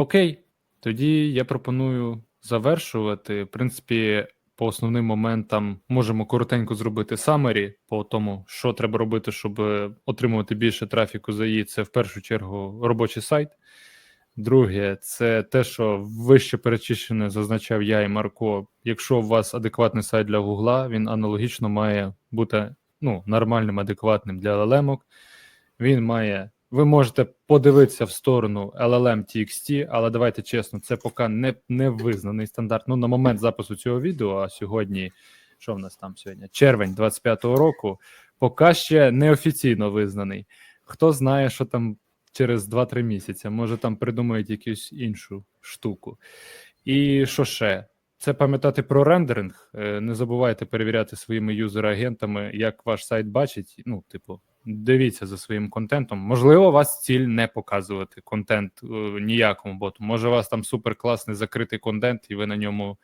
Окей, тоді я пропоную завершувати. В принципі, по основним моментам можемо коротенько зробити самері по тому, що треба робити, щоб отримувати більше трафіку за її. Це в першу чергу робочий сайт. Друге, це те, що вище перечищене зазначав я і Марко. Якщо у вас адекватний сайт для Гугла, він аналогічно має бути ну, нормальним, адекватним для LLM. Він має. Ви можете подивитися в сторону LLM TXT, але давайте чесно, це поки не, не визнаний стандарт. Ну, на момент запису цього відео, а сьогодні, що в нас там сьогодні? Червень 25-го року, поки ще неофіційно визнаний. Хто знає, що там через 2-3 місяці, може там придумають якусь іншу штуку. І що ще? Це пам'ятати про рендеринг. Е, Не забувайте перевіряти своїми юзер-агентами, як ваш сайт бачить. Ну, типу, дивіться за своїм контентом. Можливо, вас ціль не показувати контент е, ніякому боту. Може, у вас там супер класний закритий контент, і ви на ньому